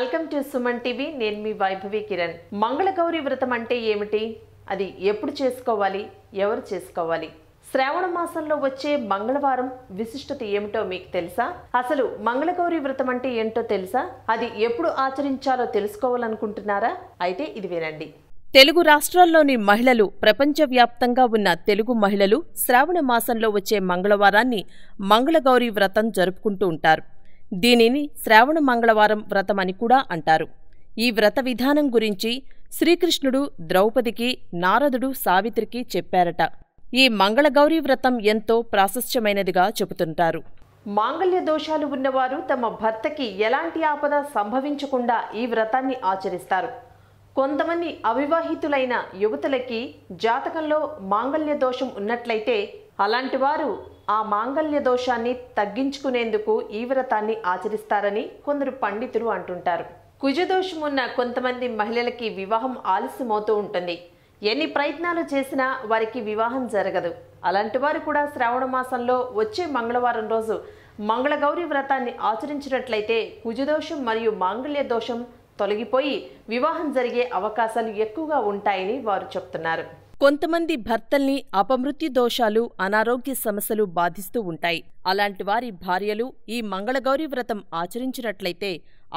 Welcome to Suman TV. నేను మీ వైభవి కిరణ్. మంగళగౌరి వ్రతం అంటే ఏమిటి? అది ఎప్పుడు చేసుకోవాలి? ఎవరు చేసుకోవాలి? శ్రావణ మాసంలో వచ్చే మంగళవారం విశిష్టత ఏమిటో మీకు తెలుసా? అసలు మంగళగౌరి వ్రతం అంటే ఏంటో తెలుసా? అది ఎప్పుడు ఆచరించాలో తెలుసుకోవాలనుకుంటున్నారా? అయితే ఇది వినండి. తెలుగు రాష్ట్రాల్లోని మహిళలు ప్రపంచవ్యాప్తంగా ఉన్న తెలుగు మహిళలు శ్రావణ మాసంలో వచ్చే మంగళవారాన్ని మంగళగౌరి వ్రతం జరుపుకుంటూ ఉంటారు. దీనిని శ్రావణ మంగళవారం వ్రతం అని కూడా అంటారు. ఈ వ్రత విధానం గురించి శ్రీకృష్ణుడు ద్రౌపదికి నారదుడు సావిత్రికి చెప్పారట. ఈ మంగళగౌరీ వ్రతం ఎంతో ప్రాశస్త్యమైనదిగా చెబుతుంటారు. మాంగళ్య దోషాలు ఉన్నవారు తమ భర్తకి ఎలాంటి ఆపద సంభవించకుండా ఈ వ్రతాన్ని ఆచరిస్తారు. కొంతమంది అవివాహితులైన యువతులకి జాతకంలో మాంగళ్య దోషం ఉన్నట్లయితే అలాంటి వారు ఆ మాంగళ్య దోషాన్ని తగ్గించుకునేందుకు ఈ వ్రతాన్ని ఆచరిస్తారని కొందరు పండితులు అంటుంటారు. కుజదోషం ఉన్న కొంతమంది మహిళలకి వివాహం ఆలస్యమవుతూ ఉంటుంది. ఎన్ని ప్రయత్నాలు చేసినా వారికి వివాహం జరగదు. అలాంటి వారు కూడా శ్రావణ మాసంలో వచ్చే మంగళవారం రోజు మంగళగౌరి వ్రతాన్ని ఆచరించినట్లయితే కుజదోషం మరియు మాంగళ్య దోషం తొలగిపోయి వివాహం జరిగే అవకాశాలు ఎక్కువగా ఉంటాయని వారు చెప్తున్నారు. కొంతమంది భర్తల్ని అపమృత్యు దోషాలు అనారోగ్య సమస్యలు బాధిస్తూ ఉంటాయి. అలాంటి వారి భార్యలు ఈ మంగళగౌరి వ్రతం ఆచరించినట్లయితే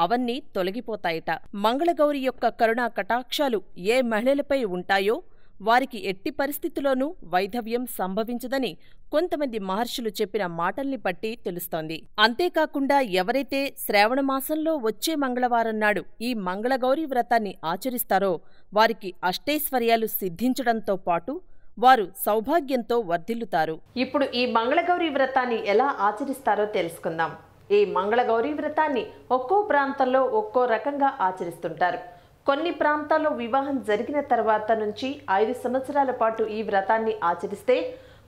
అవన్నీ తొలగిపోతాయట. మంగళగౌరి యొక్క కరుణా కటాక్షాలు ఏ మహిళలపై ఉంటాయో వారికి ఎట్టి పరిస్థితిలోనూ వైధవ్యం సంభవించదని కొంతమంది మహర్షులు చెప్పిన మాటల్ని బట్టి తెలుస్తోంది. అంతేకాకుండా ఎవరైతే శ్రావణమాసంలో వచ్చే మంగళవారం నాడు ఈ మంగళగౌరీ వ్రతాన్ని ఆచరిస్తారో వారికి అష్టైశ్వర్యాలు సిద్ధించడంతో పాటు వారు సౌభాగ్యంతో వర్ధిల్లుతారు. ఇప్పుడు ఈ మంగళగౌరీ వ్రతాన్ని ఎలా ఆచరిస్తారో తెలుసుకుందాం. ఈ మంగళగౌరీ వ్రతాన్ని ఒక్కో ప్రాంతంలో ఒక్కో రకంగా ఆచరిస్తుంటారు. కొన్ని ప్రాంతాల్లో వివాహం జరిగిన తర్వాత నుంచి ఐదు సంవత్సరాల పాటు ఈ వ్రతాన్ని ఆచరిస్తే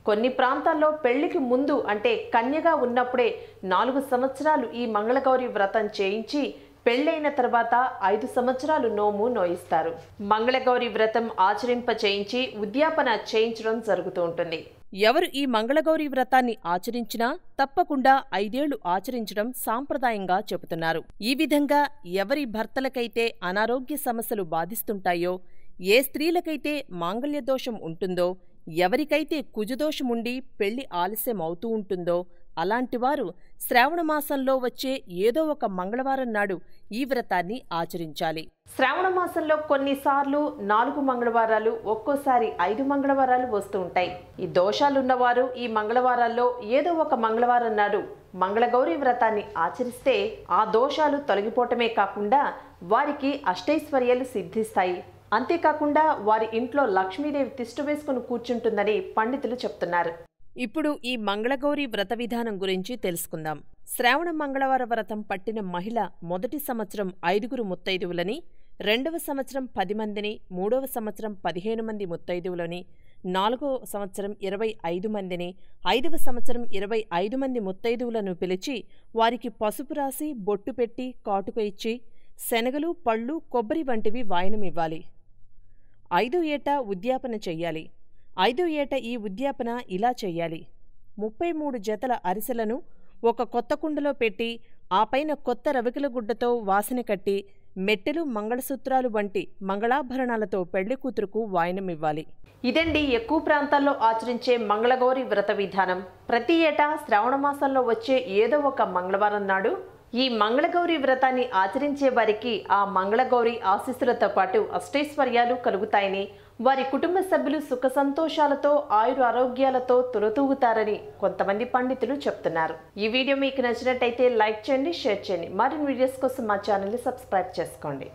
కొన్ని ప్రాంతాల్లో పెళ్ళికి ముందు అంటే కన్యగా ఉన్నప్పుడే నాలుగు సంవత్సరాలు ఈ మంగళగౌరి వ్రతం చేయించి పెళ్ళైన తర్వాత ఐదు సంవత్సరాలు నోము నోయిస్తారు. మంగళగౌరి వ్రతం ఆచరింప చేయించి ఉద్యాపన చేయించడం జరుగుతూ ఉంటుంది. ఎవరు ఈ మంగళగౌరి వ్రతాన్ని ఆచరించినా తప్పకుండా ఐదేళ్ళు ఆచరించడం సాంప్రదాయంగా చెబుతున్నారు. ఈ విధంగా ఎవరి భర్తలకైతే అనారోగ్య సమస్యలు బాధిస్తుంటాయో ఏ స్త్రీలకైతే మాంగళ్య దోషం ఉంటుందో ఎవరికైతే కుజదోషముండి పెళ్ళి ఆలస్యం అవుతూ ఉంటుందో అలాంటివారు శ్రావణమాసంలో వచ్చే ఏదో ఒక మంగళవారం నాడు ఈ వ్రతాన్ని ఆచరించాలి. శ్రావణ మాసంలో కొన్నిసార్లు నాలుగు మంగళవారాలు ఒక్కోసారి ఐదు మంగళవారాలు వస్తూ ఉంటాయి. ఈ దోషాలున్నవారు ఈ మంగళవారాల్లో ఏదో ఒక మంగళవారం నాడు మంగళగౌరి వ్రతాన్ని ఆచరిస్తే ఆ దోషాలు తొలగిపోవటమే కాకుండా వారికి అష్టైశ్వర్యాలు సిద్ధిస్తాయి. అంతేకాకుండా వారి ఇంట్లో లక్ష్మీదేవి తిష్టు వేసుకుని కూర్చుంటుందని పండితులు చెప్తున్నారు. ఇప్పుడు ఈ మంగళగౌరి వ్రత విధానం గురించి తెలుసుకుందాం. శ్రావణ మంగళవార వ్రతం పట్టిన మహిళ మొదటి సంవత్సరం ఐదుగురు ముత్తైదువులని రెండవ సంవత్సరం పది మందిని మూడవ సంవత్సరం పదిహేను మంది ముత్తైదువులని నాలుగవ సంవత్సరం ఇరవై ఐదు మందిని ఐదవ సంవత్సరం ఇరవై ఐదు మంది ముత్తైదువులను పిలిచి వారికి పసుపు రాసి బొట్టు పెట్టి కాటుక ఇచ్చి శనగలు పళ్ళు కొబ్బరి వంటివి వాయనమివ్వాలి. ఐదో ఏట ఉద్యాపన చెయ్యాలి. ఐదో ఏట ఈ ఉద్యాపన ఇలా చెయ్యాలి. ముప్పై మూడు జతల అరిసెలను ఒక కొత్త కుండలో పెట్టి ఆ పైన కొత్త రవికల గుడ్డతో వాసన కట్టి మెట్టెలు మంగళసూత్రాలు వంటి మంగళాభరణాలతో పెళ్ళి కూతురుకు వాయనమివ్వాలి. ఇదండి ఎక్కువ ప్రాంతాల్లో ఆచరించే మంగళగౌరి వ్రత విధానం. ప్రతి ఏటా శ్రావణ మాసంలో వచ్చే ఏదో ఒక మంగళవారం నాడు ఈ మంగళగౌరి వ్రతాన్ని ఆచరించే వారికి ఆ మంగళగౌరి ఆశీస్సులతో పాటు అష్టైశ్వర్యాలు కలుగుతాయని వారి కుటుంబ సభ్యులు సుఖ సంతోషాలతో ఆయుర ఆరోగ్యాలతో తులతూగుతారని కొంతమంది పండితులు చెప్తున్నారు. ఈ వీడియో మీకు నచ్చినట్టయితే లైక్ చేయండి షేర్ చేయండి. మరిన్ని వీడియోస్ కోసం మా ఛానల్ని సబ్స్క్రైబ్ చేసుకోండి.